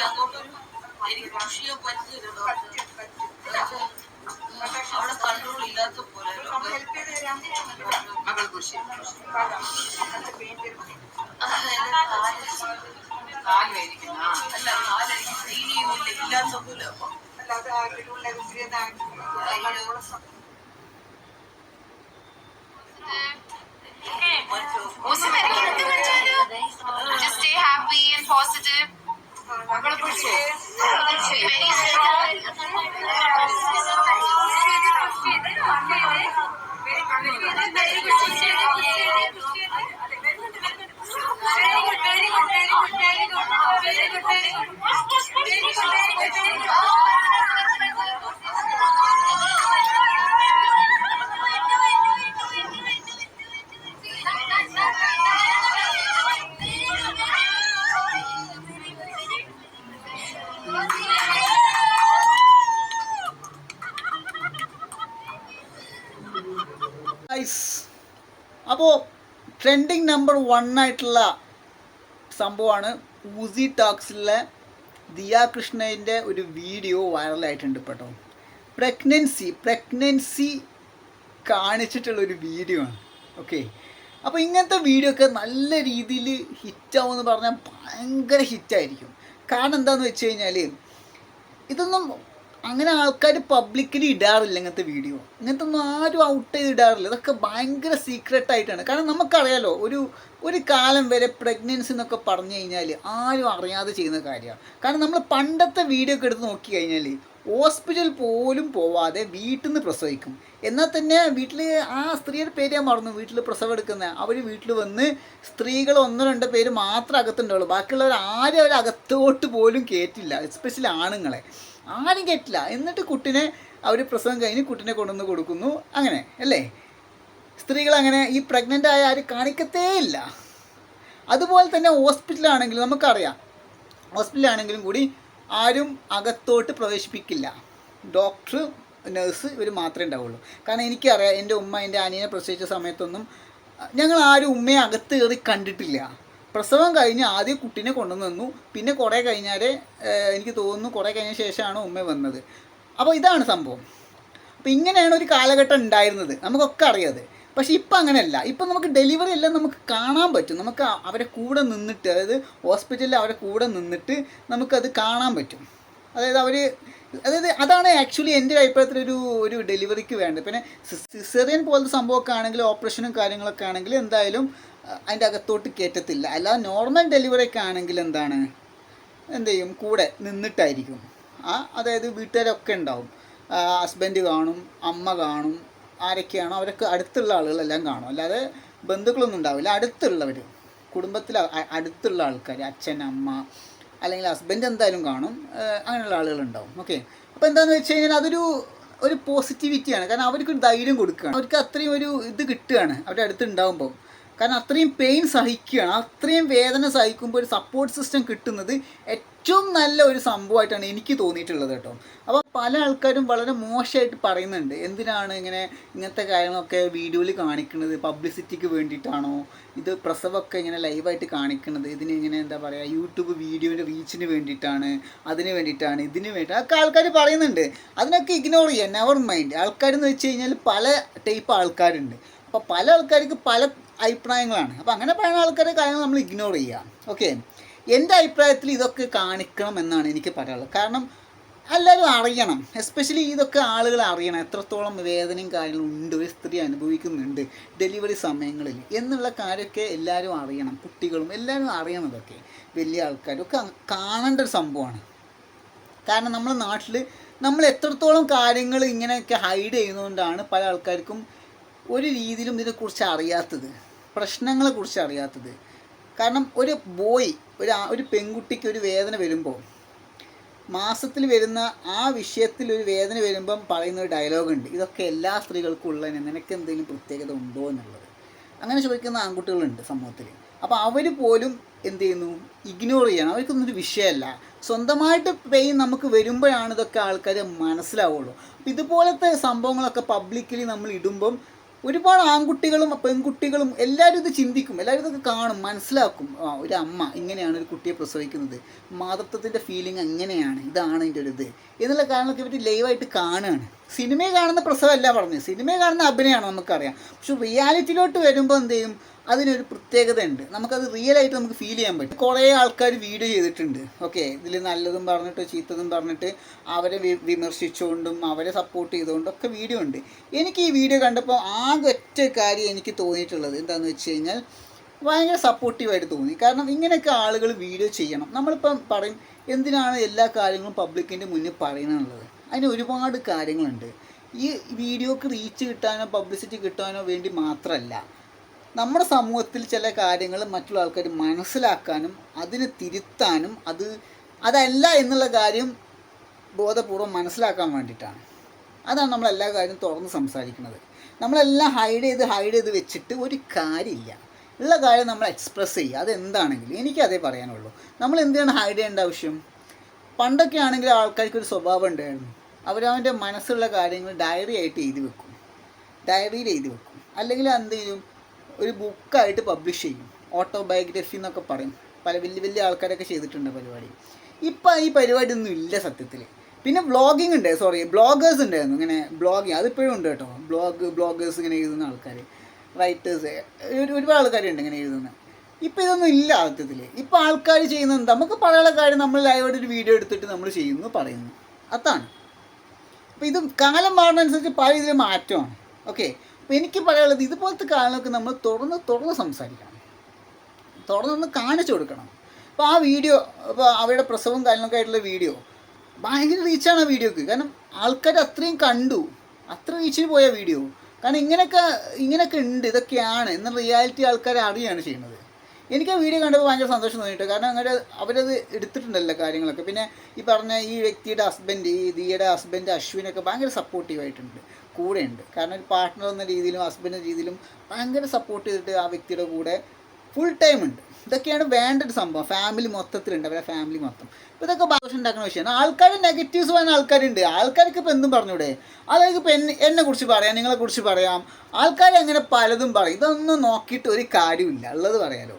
എനിക്ക് അതുകൊണ്ടൊരു എനിക്ക് കൃഷിയെ പറ്റിയൊരു അവിടെ കൺട്രോൾ ഇല്ലാത്ത പോലെ മകൾ കൃഷി കാല് വേദിക്കുന്ന അല്ല കാലെനിക്ക് തീരെയുമില്ല ഇല്ലാത്ത പോലെ അപ്പൊ Awesome, very good. Just stay happy and positive. അപ്പോൾ ട്രെൻഡിങ് നമ്പർ വൺ ആയിട്ടുള്ള സംഭവമാണ് ഊസി ടോക്സിലെ ദിയാ കൃഷ്ണന്റെ ഒരു വീഡിയോ വൈറലായിട്ടുണ്ട് കേട്ടോ പ്രഗ്നൻസി പ്രഗ്നൻസി കാണിച്ചിട്ടുള്ള ഒരു വീഡിയോ ആണ്. ഓക്കെ അപ്പോൾ ഇങ്ങനത്തെ വീഡിയോ ഒക്കെ നല്ല രീതിയിൽ ഹിറ്റാവുമെന്ന് പറഞ്ഞാൽ ഭയങ്കര ഹിറ്റായിരിക്കും കാരണം എന്താണെന്ന് വെച്ച് കഴിഞ്ഞാൽ ഇതൊന്നും അങ്ങനെ ആൾക്കാർ പബ്ലിക്കലി ഇടാറില്ല ഇങ്ങനത്തെ വീഡിയോ ഇങ്ങനത്തെ ഒന്നും ആരും ഔട്ട് ചെയ്ത് ഇടാറില്ല. ഇതൊക്കെ ഭയങ്കര സീക്രട്ട് ആയിട്ടാണ്. കാരണം നമുക്കറിയാലോ ഒരു ഒരു കാലം വരെ പ്രഗ്നൻസി എന്നൊക്കെ പറഞ്ഞു കഴിഞ്ഞാൽ ആരും അറിയാതെ ചെയ്യുന്ന കാര്യമാണ് കാരണം നമ്മൾ പണ്ടത്തെ വീഡിയോ ഒക്കെ എടുത്ത് നോക്കി കഴിഞ്ഞാൽ ഹോസ്പിറ്റൽ പോലും പോവാതെ വീട്ടിൽ നിന്ന് പ്രസവിക്കും. എന്നാൽ തന്നെ വീട്ടിൽ ആ സ്ത്രീയുടെ പേര് ഞാൻ മറന്നു. വീട്ടിൽ പ്രസവം എടുക്കുന്നത് അവർ വീട്ടിൽ വന്ന് സ്ത്രീകൾ ഒന്നോ രണ്ടോ പേര് മാത്രം അകത്തുണ്ടാവുള്ളൂ. ബാക്കിയുള്ളവർ ആരും അവർ അകത്തോട്ട് പോലും കയറ്റില്ല എസ്പെഷ്യലി ആണുങ്ങളെ. ആരും കയറ്റില്ല എന്നിട്ട് കുട്ടിനെ അവർ പ്രസവം കഴിഞ്ഞ് കുട്ടിനെ കൊണ്ടുവന്ന് കൊടുക്കുന്നു. അങ്ങനെ അല്ലേ? സ്ത്രീകൾ അങ്ങനെ ഈ പ്രഗ്നന്റ് ആയ ആരും കാണിക്കത്തേ ഇല്ല. അതുപോലെ തന്നെ ഹോസ്പിറ്റലാണെങ്കിലും നമുക്കറിയാം. ഹോസ്പിറ്റലാണെങ്കിലും കൂടി ആരും അകത്തോട്ട് പ്രവേശിപ്പിക്കില്ല. ഡോക്ടർ നഴ്സ് ഇവർ മാത്രമേ ഉണ്ടാവുള്ളൂ. കാരണം എനിക്കറിയാം എന്റെ ഉമ്മ എന്റെ അനിയനെ പ്രസവിച്ച സമയത്തൊന്നും ഞങ്ങൾ ആരും ഉമ്മയെ അകത്ത് കയറി കണ്ടിട്ടില്ല. പ്രസവം കഴിഞ്ഞ് ആദ്യം കുട്ടീനെ കൊണ്ടുവന്നു പിന്നെ കുറേ കഴിഞ്ഞാൽ എനിക്ക് തോന്നുന്നു കുറേ കഴിഞ്ഞ ശേഷമാണ് ഉമ്മ വന്നത്. അപ്പോൾ ഇതാണ് സംഭവം. അപ്പോൾ ഇങ്ങനെയാണ് ഒരു കാലഘട്ടം ഉണ്ടായിരുന്നത്. നമുക്കൊക്കെ അറിയാതെ പക്ഷേ ഇപ്പം അങ്ങനെയല്ല. ഇപ്പം നമുക്ക് ഡെലിവറി എല്ലാം നമുക്ക് കാണാൻ പറ്റും. നമുക്ക് അവരെ കൂടെ നിന്നിട്ട് അതായത് ഹോസ്പിറ്റലിൽ അവരെ കൂടെ നിന്നിട്ട് നമുക്കത് കാണാൻ പറ്റും. അതായത് അവർ അതായത് അതാണ് ആക്ച്വലി എന്റെ അഭിപ്രായത്തിൽ ഒരു ഒരു ഡെലിവറിക്ക് വേണ്ടത്. പിന്നെ സിസേറിയൻ പോലത്തെ സംഭവമൊക്കെ ആണെങ്കിൽ ഓപ്പറേഷനും കാര്യങ്ങളൊക്കെ ആണെങ്കിൽ എന്തായാലും അതിന്റെ അകത്തോട്ട് കയറ്റത്തില്ല അല്ലാതെ നോർമൽ ഡെലിവറി ഒക്കെ ആണെങ്കിൽ എന്താണ്? എന്ത് ചെയ്യും? കൂടെ നിന്നിട്ടായിരിക്കും. ആ അതായത് വീട്ടുകാരൊക്കെ ഉണ്ടാവും. ഹസ്ബൻഡ് കാണും അമ്മ കാണും ആരൊക്കെയാണോ അവരൊക്കെ അടുത്തുള്ള ആളുകളെല്ലാം കാണും. അല്ലാതെ ബന്ധുക്കളൊന്നും ഉണ്ടാവില്ല. അടുത്തുള്ളവർ കുടുംബത്തിൽ അടുത്തുള്ള ആൾക്കാർ അച്ഛൻ അമ്മ അല്ലെങ്കിൽ ഹസ്ബൻഡ് എന്തായാലും കാണും. അങ്ങനെയുള്ള ആളുകളുണ്ടാവും. ഓക്കെ അപ്പോൾ എന്താണെന്ന് വെച്ച് കഴിഞ്ഞാൽ അതൊരു ഒരു പോസിറ്റിവിറ്റിയാണ് കാരണം അവർക്കൊരു ധൈര്യം കൊടുക്കുകയാണ്. അവർക്ക് അത്രയും ഒരു ഇത് കിട്ടുകയാണ്. അവരുടെ അടുത്ത് ഉണ്ടാകുമ്പോൾ കാരണം അത്രയും പെയിൻ സഹിക്കുകയാണ്. അത്രയും വേദന സഹിക്കുമ്പോൾ ഒരു സപ്പോർട്ട് സിസ്റ്റം കിട്ടുന്നത് ഏറ്റവും നല്ല ഒരു സംഭവമായിട്ടാണ് എനിക്ക് തോന്നിയിട്ടുള്ളത് കേട്ടോ. അപ്പോൾ പല ആൾക്കാരും വളരെ മോശമായിട്ട് പറയുന്നുണ്ട്. എന്തിനാണ് ഇങ്ങനെ ഇങ്ങനത്തെ കാര്യങ്ങളൊക്കെ വീഡിയോയിൽ കാണിക്കുന്നത്? പബ്ലിസിറ്റിക്ക് വേണ്ടിയിട്ടാണോ? ഇത് പ്രസവമൊക്കെ ഇങ്ങനെ ലൈവായിട്ട് കാണിക്കുന്നത്. ഇതിന് ഇങ്ങനെ എന്താ പറയുക യൂട്യൂബ് വീഡിയോന്റെ റീച്ചിന് വേണ്ടിയിട്ടാണ് അതിന് വേണ്ടിയിട്ടാണ് ഇതിന് വേണ്ടി അതൊക്കെ ആൾക്കാർ പറയുന്നുണ്ട്. അതിനൊക്കെ ഇഗ്നോർ ചെയ്യുക നെവർ മൈൻഡ് ആൾക്കാരെന്ന് വെച്ച് കഴിഞ്ഞാൽ പല ടൈപ്പ് ആൾക്കാരുണ്ട്. അപ്പോൾ പല ആൾക്കാർക്ക് പല അഭിപ്രായങ്ങളാണ്. അപ്പോൾ അങ്ങനെ പറയുന്ന ആൾക്കാരുടെ കാര്യങ്ങൾ നമ്മൾ ഇഗ്നോർ ചെയ്യുക. ഓക്കെ എന്റെ അഭിപ്രായത്തിൽ ഇതൊക്കെ കാണിക്കണം എന്നാണ് എനിക്ക് പറയാനുള്ളത്. കാരണം എല്ലാവരും അറിയണം. എസ്പെഷ്യലി ഇതൊക്കെ ആളുകൾ അറിയണം. എത്രത്തോളം വേദനയും കാര്യങ്ങളും ഉണ്ട് ഒരു സ്ത്രീ അനുഭവിക്കുന്നുണ്ട് ഡെലിവറി സമയങ്ങളിൽ എന്നുള്ള കാര്യമൊക്കെ എല്ലാവരും അറിയണം. കുട്ടികളും എല്ലാവരും അറിയണം ഇതൊക്കെ. വലിയ ആൾക്കാരും ഒക്കെ കാണേണ്ട ഒരു സംഭവമാണ്. കാരണം നമ്മുടെ നാട്ടിൽ നമ്മൾ എത്രത്തോളം കാര്യങ്ങൾ ഇങ്ങനെയൊക്കെ ഹൈഡ് ചെയ്യുന്നതുകൊണ്ടാണ് പല ആൾക്കാർക്കും ഒരു രീതിയിലും ഇതിനെക്കുറിച്ച് അറിയാത്തത്. പ്രശ്നങ്ങളെക്കുറിച്ച് അറിയാത്തത് കാരണം ഒരു ബോയ് ഒരു ഒരു പെൺകുട്ടിക്ക് ഒരു വേദന വരുമ്പോൾ മാസത്തിൽ വരുന്ന ആ വിഷയത്തിൽ ഒരു വേദന വരുമ്പം പറയുന്ന ഒരു ഡയലോഗ് ഉണ്ട്. ഇതൊക്കെ എല്ലാ സ്ത്രീകൾക്കും ഉള്ളതിന് നിനക്ക് എന്തെങ്കിലും പ്രത്യേകത ഉണ്ടോ എന്നുള്ളത്. അങ്ങനെ ചോദിക്കുന്ന ആൺകുട്ടികളുണ്ട് സമൂഹത്തിൽ. അപ്പോൾ അവർ പോലും എന്ത് ചെയ്യുന്നു? ഇഗ്നോർ ചെയ്യണം. അവർക്കൊന്നും ഒരു വിഷയമല്ല. സ്വന്തമായിട്ട് പെയിൻ നമുക്ക് വരുമ്പോഴാണ് ഇതൊക്കെ ആൾക്കാർ മനസ്സിലാവുള്ളൂ. അപ്പോൾ ഇതുപോലത്തെ സംഭവങ്ങളൊക്കെ പബ്ലിക്കലി നമ്മൾ ഇടുമ്പം ഒരുപാട് ആൺകുട്ടികളും പെൺകുട്ടികളും എല്ലാവരും ഇത് ചിന്തിക്കും. എല്ലാവരും ഇതൊക്കെ കാണും മനസ്സിലാക്കും. ആ ഒരു അമ്മ ഇങ്ങനെയാണ് ഒരു കുട്ടിയെ പ്രസവിക്കുന്നത്. മാതൃത്വത്തിന്റെ ഫീലിംഗ് അങ്ങനെയാണ്. ഇതാണ് എന്റെ ഒരു ഇത്. എന്നുള്ള കാരണമൊക്കെ ഇവർ ലൈവായിട്ട് കാണുകയാണ്. സിനിമയിൽ കാണുന്ന പ്രസവമല്ല പറഞ്ഞു. സിനിമയെ കാണുന്ന അഭിനയമാണ് നമുക്കറിയാം. പക്ഷെ റിയാലിറ്റിയിലോട്ട് വരുമ്പോൾ എന്ത് ചെയ്യും? അതിനൊരു പ്രത്യേകത ഉണ്ട് നമുക്കത് റിയൽ ആയിട്ട് നമുക്ക് ഫീൽ ചെയ്യാൻ പറ്റും. കുറേ ആൾക്കാർ വീഡിയോ ചെയ്തിട്ടുണ്ട്. ഓക്കെ ഇതിൽ നല്ലതും പറഞ്ഞിട്ട് ചീത്തതും പറഞ്ഞിട്ട് അവരെ വിമർശിച്ചുകൊണ്ടും അവരെ സപ്പോർട്ട് ചെയ്തുകൊണ്ടും ഒക്കെ വീഡിയോ ഉണ്ട്. എനിക്ക് ഈ വീഡിയോ കണ്ടപ്പോൾ ആകെ ഒറ്റ കാര്യം എനിക്ക് തോന്നിയിട്ടുള്ളത് എന്താണെന്ന് വെച്ച് കഴിഞ്ഞാൽ ഭയങ്കര സപ്പോർട്ടീവായിട്ട് തോന്നി. കാരണം ഇങ്ങനെയൊക്കെ ആളുകൾ വീഡിയോ ചെയ്യണം. നമ്മളിപ്പം പറയും എന്തിനാണ് എല്ലാ കാര്യങ്ങളും പബ്ലിക്കിന്റെ മുന്നിൽ പറയണമെന്നുള്ളത് അതിന് ഒരുപാട് കാര്യങ്ങളുണ്ട്. ഈ വീഡിയോക്ക് റീച്ച് കിട്ടാനോ പബ്ലിസിറ്റി കിട്ടാനോ വേണ്ടി മാത്രമല്ല നമ്മുടെ സമൂഹത്തിൽ ചില കാര്യങ്ങൾ മറ്റുള്ള ആൾക്കാർ മനസ്സിലാക്കാനും അതിനെ തിരുത്താനും അത് അതല്ല എന്നുള്ള കാര്യം ബോധപൂർവം മനസ്സിലാക്കാൻ വേണ്ടിയിട്ടാണ്. അതാണ് നമ്മൾ എല്ലാ കാര്യവും തുറന്ന് സംസാരിക്കുന്നത്. നമ്മളെല്ലാം ഹൈഡ് ചെയ്ത് ഹൈഡ് ചെയ്ത് വെച്ചിട്ട് ഒരു കാര്യമില്ല. ഉള്ള കാര്യം നമ്മൾ എക്സ്പ്രസ് ചെയ്യുക. അതെന്താണെങ്കിലും എനിക്കതേ പറയാനുള്ളൂ. നമ്മൾ എന്തിനാണ് ഹൈഡ് ചെയ്യേണ്ട ആവശ്യം? പണ്ടൊക്കെ ആണെങ്കിൽ ആൾക്കാർക്ക് ഒരു സ്വഭാവം ഉണ്ടായിരുന്നു. അവരവന്റെ മനസ്സുള്ള കാര്യങ്ങൾ ഡയറി ആയിട്ട് എഴുതി വെക്കും. ഡയറിയിൽ എഴുതി വെക്കും. അല്ലെങ്കിൽ എന്ത് ചെയ്യും? ഒരു ബുക്കായിട്ട് പബ്ലിഷ് ചെയ്യും. ഓട്ടോബയോഗ്രഫി എന്നൊക്കെ പറയും. പല വലിയ വലിയ ആൾക്കാരൊക്കെ ചെയ്തിട്ടുണ്ട് പരിപാടി. ഇപ്പം ഈ പരിപാടി ഒന്നും ഇല്ല സത്യത്തിൽ പിന്നെ വ്ളോഗിങ് ഉണ്ട്. സോറി ബ്ലോഗേഴ്സ് ഉണ്ടായിരുന്നു. ഇങ്ങനെ ബ്ലോഗിങ് അതിപ്പോഴും ഉണ്ട് കേട്ടോ. ബ്ലോഗ് ബ്ലോഗേഴ്സ് ഇങ്ങനെ എഴുതുന്ന ആൾക്കാർ റൈറ്റേഴ്സ് ഒരു ഒരുപാട് ആൾക്കാരുണ്ട് ഇങ്ങനെ എഴുതുന്ന. ഇപ്പം ഇതൊന്നും ഇല്ല സത്യത്തിൽ ഇപ്പം ആൾക്കാർ ചെയ്യുന്നത് നമുക്ക് പറയാനുള്ള കാര്യം നമ്മൾ ലൈവായിട്ട് ഒരു വീഡിയോ എടുത്തിട്ട് നമ്മൾ ചെയ്യുന്നു പറയുന്നു. അതാണ്. അപ്പോൾ ഇത് കാലം മാറുന്നതനുസരിച്ച് പല ഇതിൽ മാറ്റമാണ്. ഓക്കെ അപ്പോൾ എനിക്ക് പറയാനുള്ളത് ഇതുപോലത്തെ കാലങ്ങളൊക്കെ നമ്മൾ തുറന്ന് തുറന്ന് സംസാരിക്കണം. തുറന്നൊന്ന് കാണിച്ചു കൊടുക്കണം. അപ്പോൾ ആ വീഡിയോ അപ്പോൾ അവരുടെ പ്രസവവും കാര്യങ്ങളൊക്കെ ആയിട്ടുള്ള വീഡിയോ ഭയങ്കര റീച്ചാണ് ആ വീഡിയോക്ക്. കാരണം ആൾക്കാർ അത്രയും കണ്ടു. അത്ര റീച്ചിൽ പോയ വീഡിയോ. കാരണം ഇങ്ങനെയൊക്കെ ഇങ്ങനെയൊക്കെ ഉണ്ട്. ഇതൊക്കെയാണ്. എന്ന റിയാലിറ്റി ആൾക്കാരെ അറിയുകയാണ് ചെയ്യുന്നത്. എനിക്ക് ആ വീഡിയോ കണ്ടത് ഭയങ്കര സന്തോഷം തോന്നിയിട്ട്. കാരണം അങ്ങനെ അവരത് എടുത്തിട്ടുണ്ടല്ലോ കാര്യങ്ങളൊക്കെ. പിന്നെ ഈ പറഞ്ഞ ഈ വ്യക്തിയുടെ ഹസ്ബൻഡ് ഈ ദിയുടെ ഹസ്ബൻഡ് അശ്വിനൊക്കെ ഭയങ്കര സപ്പോർട്ടീവായിട്ടുണ്ട് കൂടെയുണ്ട്. കാരണം ഒരു പാർട്ട്ണർ എന്ന രീതിയിലും ഹസ്ബൻഡ് എന്ന രീതിയിലും ഭയങ്കര സപ്പോർട്ട് ചെയ്തിട്ട് ആ വ്യക്തിയുടെ കൂടെ ഫുൾ ടൈം ഉണ്ട്. ഇതൊക്കെയാണ് വേണ്ട ഒരു സംഭവം. ഫാമിലി മൊത്തത്തിലുണ്ട്. അവരുടെ ഫാമിലി മൊത്തം. അപ്പോൾ ഇതൊക്കെ ഭാഷ ഉണ്ടാക്കുന്ന വിഷയമാണ്. ആൾക്കാർ നെഗറ്റീവ്സ് പറയുന്ന ആൾക്കാരുണ്ട്. ആൾക്കാർക്ക് ഇപ്പോൾ എന്തും പറഞ്ഞൂടെ? അതായത് ഇപ്പോൾ എന്നെ എന്നെ കുറിച്ച് പറയാം നിങ്ങളെ കുറിച്ച് പറയാം. ആൾക്കാർ അങ്ങനെ പലതും പറയും. ഇതൊന്നും നോക്കിയിട്ട് ഒരു കാര്യമില്ല ഉള്ളത് പറയാലോ.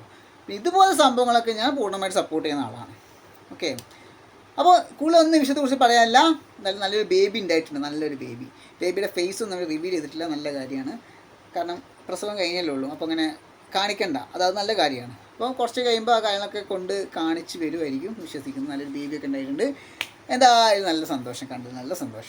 ഇതുപോലെ സംഭവങ്ങളൊക്കെ ഞാൻ പൂർണമായിട്ട് സപ്പോർട്ട് ചെയ്യുന്ന ആളാണ്. ഓക്കെ അപ്പോൾ കൂടുതൽ ഒന്നും വിഷയത്തെക്കുറിച്ച് പറയാനല്ല. നല്ല നല്ലൊരു ബേബി ഉണ്ടായിട്ടുണ്ട്. നല്ലൊരു ബേബി ബേബിയുടെ ഫേസ് ഒന്നും അവർ റിവീൽ ചെയ്തിട്ടില്ല. നല്ല കാര്യമാണ്. കാരണം പ്രസവം കഴിഞ്ഞല്ലേ ഉള്ളൂ. അപ്പോൾ അങ്ങനെ കാണിക്കണ്ട. അത് അത് നല്ല കാര്യമാണ്. അപ്പോൾ കുറച്ച് കഴിയുമ്പോൾ ആ കാര്യങ്ങളൊക്കെ കൊണ്ട് കാണിച്ച് വരുമായിരിക്കും. വിശ്വസിക്കുന്നു. നല്ലൊരു ബേബിയൊക്കെ ഉണ്ടായിട്ടുണ്ട്. എന്തായാലും നല്ല സന്തോഷം കണ്ടത് നല്ല സന്തോഷം.